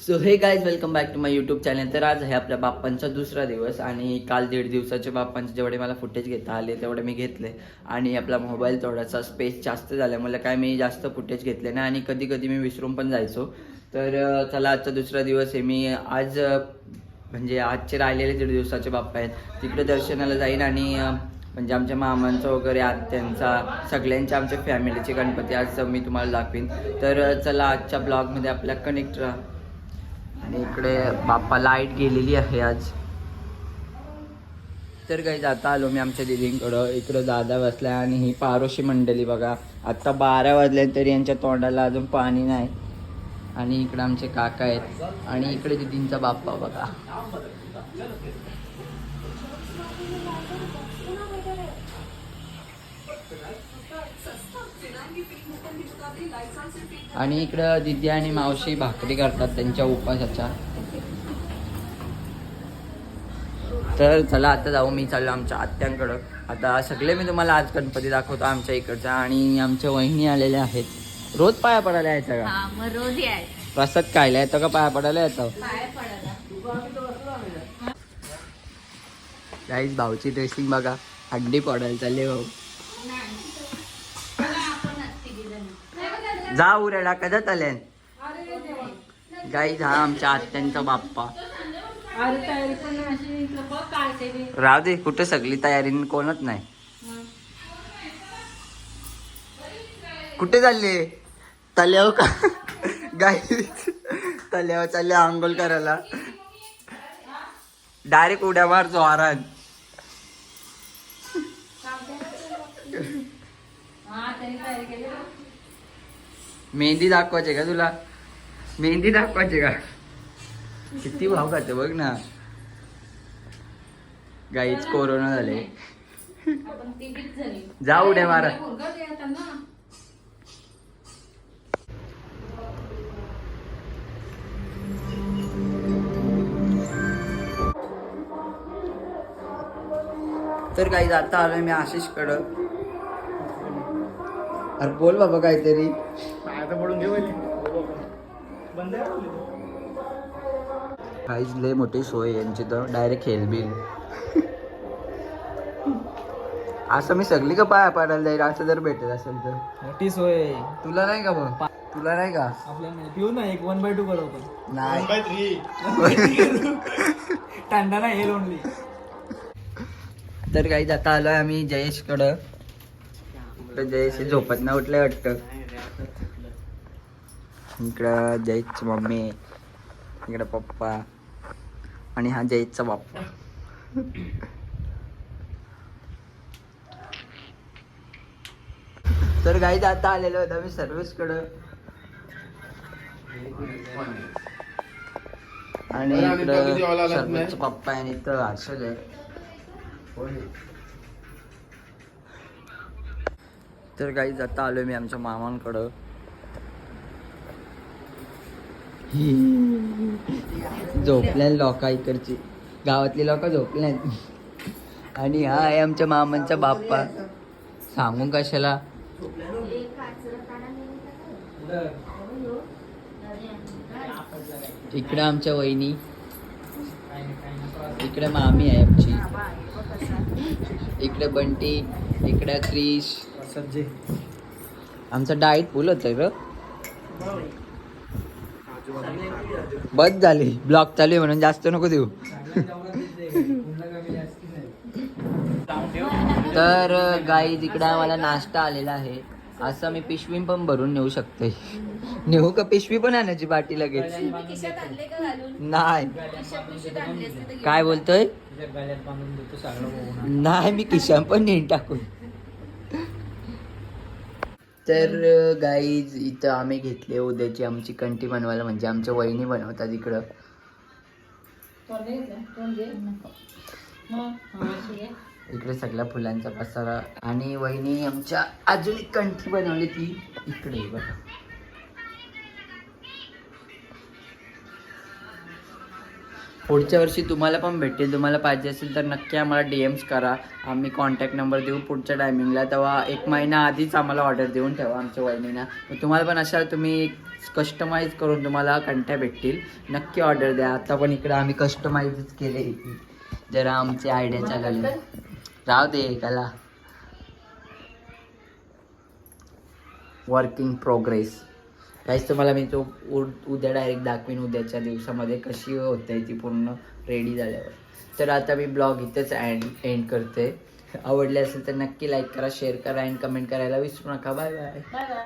So hey guys welcome back to my YouTube channel तर आज आहे आपल्या बाप्पांचा दुसरा दिवस आणि काल दीड दिवसाचे बाप्पांचे जेवढे मला फुटेज घेता आले तेवढे मी घेतले. आणि आपला मोबाईल थोडासा स्पेस जास्त झाल्यामुळे काय मी जास्त फुटेज घेतले नाही आणि कधी कधी मी विसरून पण जायचो. तर चला आजचा दुसरा दिवस आहे. मी आज म्हणजे आजचे राहिलेले दीड दिवसाचे बाप्पा आहेत. तिकडे दर्शनाला जाईन आणि म्हणजे आमच्या मामांचा वगैरे आत्यांचा सगळ्यांच्या आमच्या फॅमिलीचे गणपती आज मी तुम्हाला दाखवीन. तर चला आजच्या ब्लॉगमध्ये आपल्या कनेक्ट राहा. इकडे बाप्पा लाइट गेलेली आहे आज. तर काही जाता आलो मी आमच्या दिदींकडं. इकडं दादा बसला आणि ही पारोशी मंडळी बघा. आत्ता बारा वाजले तरी यांच्या तोंडाला अजून पाणी नाही. आणि इकडं आमचे काका आहेत. आणि इकडे दिदींचा बाप्पा बघा. आणि इकडं दिदी आणि मावशी भाकरी करतात त्यांच्या उपासाच्या. तर चला आता जाऊ मी चाललो आमच्या आत्यांकडं. आता सगळे मी तुम्हाला आज गणपती दाखवतो आमच्या इकडचा आणि आमच्या वहिनी आलेल्या आहेत. रोज पाया पडायला यायचं का? हा मग रोज प्रसाद खायला येतं का? पाया पडायला येतं? गाईज भाऊची ड्रेसिंग बघा. हड्डी पडायला चालली भाऊ. जा उरेडा कधी आल्यान गाईज हा आमच्या आत्यांचा बाप्पा. राहू दे कुठे सगळी तयारी कोणच नाही. कुठे चालले? तल्याव का? गाई. तल्यावर चालले आंघोळ करायला. डायरेक्ट उड्या मारतो आरात मेहंदी दाखवायचे का तुला? मेहंदी दाखवायचे का? किती भाव खाते बघ ना. गाईच कोरोना झाले. जा उड्या मारा. तर काही आता आलोय मी आशिष कड अरे बोल बाबा काहीतरी. पडून घेऊ बंद काहीच लय मोठी सोय यांची तर डायरेक्ट खेळबिल असं मी सगळी का पाया पाडायला जाईल असं जर भेटत असेल तर. मोठी सोय तुला नाही का मग तुला नाही का? आपल्याला पिऊ ना एक वन बाय टू करू आपण. नाही. टांडा ना हेल ओनली तर काही आता आलोय आम्ही जयेशकडं. इकडं जयेश झोपत ना उठलंय वाटतं. इकडं जयेशची मम्मी इकडं पप्पा. आणि हा जयेशचा बाप्पा तर गाईज आता आलेलो होतो मी सर्व्हिसकडं आणि इकडं सर्व्हिसचा पप्पा आणि इथं हर्षद आहे तर काही आता आलोय मी आमच्या मामांकडं. झोपल्या लोक इकडची. गावातली लोक झोपल्या आणि हा आहे आमच्या मामांचा बाप्पा. सांगू कशाला? इकडे आमच्या वहिनी. इकडे मामी आहे आमची. इकडे बंटी इकडे क्रिश. आमचा डाएट फुलच आहे र बस झाली. ब्लॉक चालू आहे म्हणून जास्त नको देऊ. तर गाई तिकडे आम्हाला नाश्ता आलेला आहे. असं मी पिशवी पण भरून नेऊ शकते. नेऊ का? पिशवी पण आणायची बाटी लगेच. नाही. काय बोलतोय? नाही मी किशान पण नेऊन टाकून. तर गाईज इथं आम्ही घेतले उद्याची आमची कंटी बनवायला म्हणजे आमच्या वहिनी बनवतात इकडं. इकडे सगळ्या फुलांचा पसारा. आणि वहिनी आमच्या अजून एक कंठी बनवली ती इकडे बघा. पुढच्या वर्षी तुम्हाला पण भेटेल तुम्हाला पाहिजे असेल तर नक्की आम्हाला डी एम्स करा. आम्ही कॉन्टॅक्ट नंबर देऊ पुढच्या टायमिंगला तेव्हा एक महिना आधीच आम्हाला ऑर्डर देऊन ठेवा आमच्या वहिनीना. मग तुम्हाला पण अशा तुम्ही कस्टमाइज करून तुम्हाला कंट्या भेटतील. नक्की ऑर्डर द्या. आता पण इकडे आम्ही कस्टमाइजच केले. जरा आमच्या आयडियाच्या चालवली राहू दे एकाला. वर्किंग प्रोग्रेस काहीच तुम्हाला मी तो उ- उद्या डायरेक्ट दाखवीन उद्याच्या दिवसामध्ये कशी होते ती पूर्ण रेडी झाल्यावर. तर आता मी ब्लॉग इथेच अँड एंड करते. आवडले असेल तर नक्की लाईक करा शेअर करा अँड कमेंट करायला विसरू नका. Bye bye